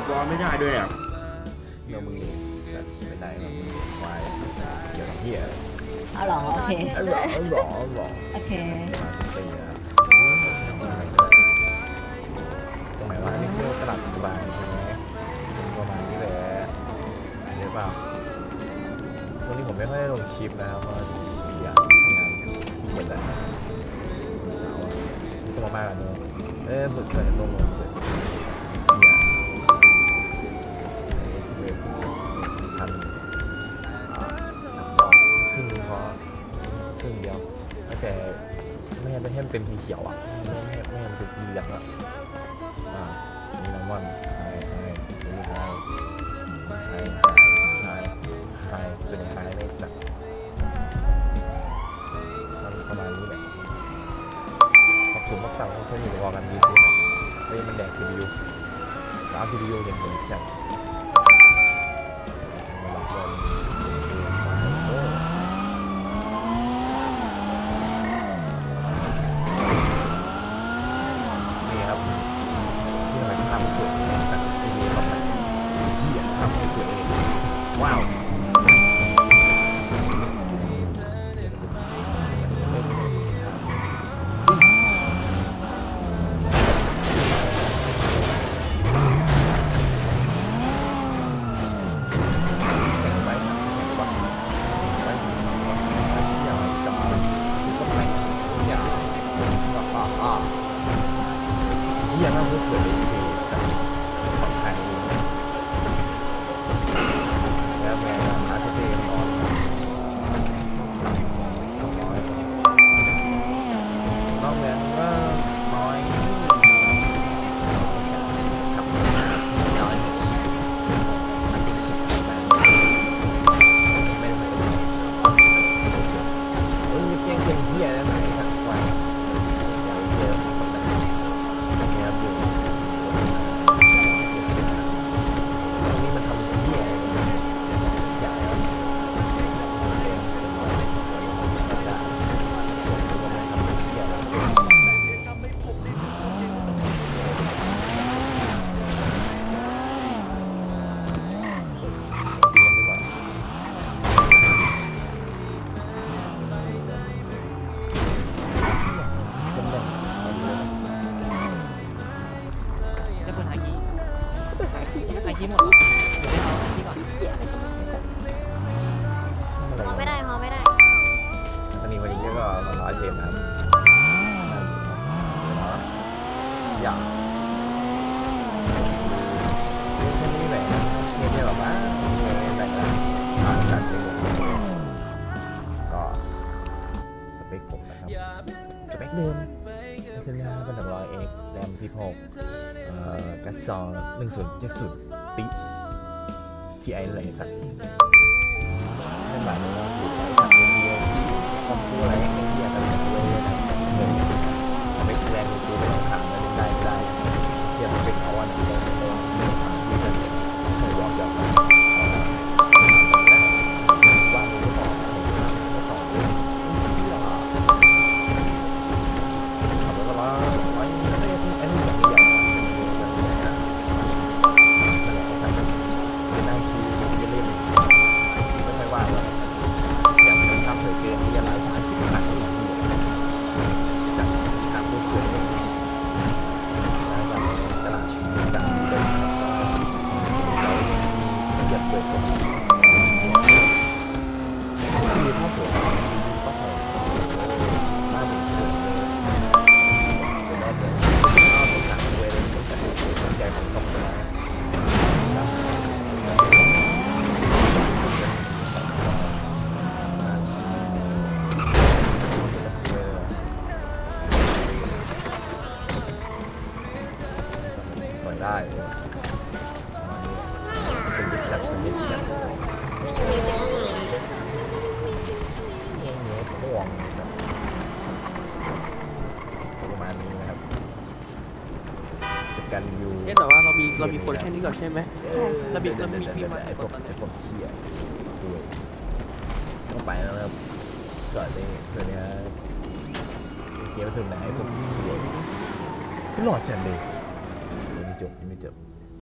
ดบอลไม่ได้ด้วยอะเดี๋ยวมึงแบบเป็นไรแบบมึงควายเกี่ยวกับเหี้ยเอาเหรอโอเคอ๋อเหรออ๋อเหรออ๋อเหรอโอเคมาสิบปีแล้วตรงไหนวะนี่คือตลาดปัจจุบันใช่ไหมเป็นประมาณนี้เลยหรือเปล่าช่วงนี้ผมไม่ค่อยได้ลงคลิปนะครับเพราะอยากทำงานขี้เกียจอะเสาร์อะนี่ก็มามากกันเลยเอ้ยบึกเกิดตรงลงเกิด ไม่ให้ม่ให้มันเป็นสีเขียวอะไม่ให้ไม่ให้มันเป็นสีเหลืองอะอ่ามีน้ำมันไฮไฮนี่ไฮไฮไฮไฮส่วนใหญ่ไฮไม่สักมันประมาณนี้แหละขอบคุณมากตังที่ช่วยอยู่รอกันดีขึ้นเฮ้ยมันแดก CPU แล้วเอา CPU อย่างเดียวจัด อ่าอ่าเฮียมากรู้ อย่างแค่นี้แหละเกมนี้หรอมั้งเกมอะไรก็อ่านกันไปหมดก็สเปคผมนะครับสเปคเดิมเซนนาเป็นดับร้อยเอ็กแรมที่หกเอ่อกัดซองหนึ่งศูนย์เจ็ดศูนย์ติทีไออะไรสักไม่หมายถึงว่าอยู่ในสัตว์เดียวที่คอมพิวอะไรอย่างเงี้ยแต่ละเว้ยนะ ได้เป็นยึดจัดเป็นยึดจัดเงี้ยเงี้ยพ่วงสัตว์ประมาณนี้นะครับเป็นการรีวิวเอ๊ะแต่ว่าเรามีเรามีคนแค่นี้ก่อนใช่ไหมระเบียบระเบียบมีมาไอ้พวกไอ้พวกเชี่ยคุยต้องไปแล้วนะครับสวัสดีสวัสดีครับเกมถึงไหนไอ้พวกเชี่ยไม่หลอดจังเลย ยังไม่จบยังไม่จบ